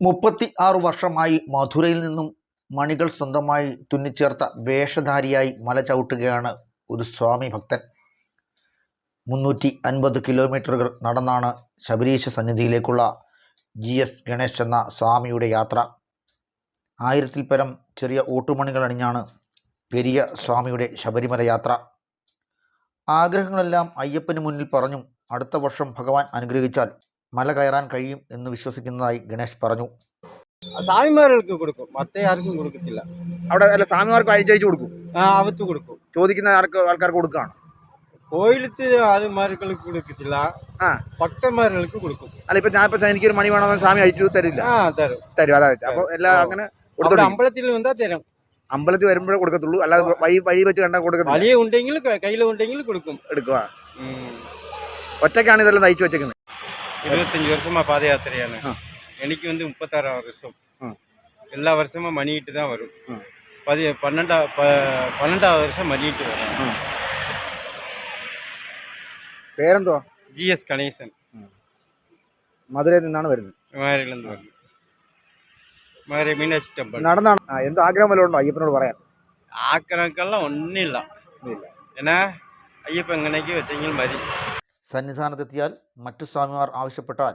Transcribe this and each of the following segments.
മുപ്പത്തി ആറ് വർഷമായി മധുരയിൽ നിന്നും മണികൾ സ്വന്തമായി തുന്നിച്ചേർത്ത വേഷധാരിയായി മല ചവിട്ടുകയാണ് ഒരു സ്വാമി ഭക്തൻ. മുന്നൂറ്റി അൻപത് കിലോമീറ്ററുകൾ നടന്നാണ് ശബരീശ സന്നിധിയിലേക്കുള്ള ജി എസ് ഗണേശ് എന്ന സ്വാമിയുടെ യാത്ര. ആയിരത്തിൽ പരം ചെറിയ ഓട്ടുമണികൾ അണിഞ്ഞാണ് പെരിയ സ്വാമിയുടെ ശബരിമല യാത്ര. ആഗ്രഹങ്ങളെല്ലാം അയ്യപ്പന് മുന്നിൽ പറഞ്ഞും അടുത്ത വർഷം ഭഗവാൻ അനുഗ്രഹിച്ചാൽ മല കയറാൻ കഴിയും എന്ന് വിശ്വസിക്കുന്നതായി ഗണേഷ് പറഞ്ഞു. സ്വാമിമാർക്ക് കൊടുക്കും. മറ്റേ ആർക്കും കൊടുക്കത്തില്ല. അവിടെ അല്ല സ്വാമിമാർക്ക് അഴിച്ചഴിച്ച് കൊടുക്കും. ആ അവത്ത് കൊടുക്കും. ചോദിക്കുന്ന ആർക്ക് ആൾക്കാർക്ക് കൊടുക്കുകയാണ് കോയിലത്ത് ആദ്യമാർക്ക് കൊടുക്കത്തില്ല. ആ. ഭക്തന്മാർക്ക് കൊടുക്കും. അല്ല ഇപ്പൊ ഞാൻ ഇപ്പൊ എനിക്കൊരു മണി വേണമെന്ന് സ്വാമി അഴിച്ചു തരില്ല. ആ തരും. തരും അതാ. അപ്പൊ എല്ലാ അങ്ങനെ അമ്പലത്തിൽ എന്താ തരും. അമ്പലത്തിൽ വരുമ്പോഴേ കൊടുക്കത്തുള്ളൂ. അല്ലാതെ വഴി വഴി വെച്ച് കണ്ടാൽ കൊടുക്കത്തില്ല. വലിയ ഉണ്ടെങ്കിൽ ക- കയ്യിൽ ഉണ്ടെങ്കിൽ കൊടുക്കും. എടുക്കുക ഉം. ഒറ്റയ്ക്കാണ് ഇതെല്ലാം നയിച്ചു വെച്ചേക്കുന്നത്. இருபத்தஞ்சு வருஷமா பாத யாத்திரையான ஆ. எனக்கு வந்து முப்பத்தாறாம் வருஷம் ஆ. எல்லா வருஷமும் மணிட்டு தான் வரும் ஆ. பதி பன்னெண்டா ப பன்னெண்டாவது வருஷம் மணிட்டு வரும் പേരെന്തുവാ ஜிஎஸ் கணேசன் മധുരയിൽ നിന്നാണ് വരുന്നത് மதுரையிலேருந்து வருது மதுரை மீனாட்சி டெம்பிள் നടന്നാണ് ആ, എന്ത് ആഗ്രഹം വല്ലതും ഉണ്ടോ അയ്യപ്പനോട് പറയാൻ ஆக்கிறக்கெல்லாம் ஒன்றும் இல்லை ഇല്ല. ஏன்னா ஐயப்பன் கணக்கு வச்சீங்க மதி സന്നിധാനത്തെത്തിയാൽ മറ്റു സ്വാമിമാർ ആവശ്യപ്പെട്ടാൽ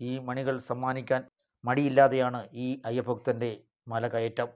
ഈ മണികൾ സമ്മാനിക്കാൻ മടിയില്ലാതെയാണ് ഈ അയ്യഭക്തന്റെ മലകയറ്റം.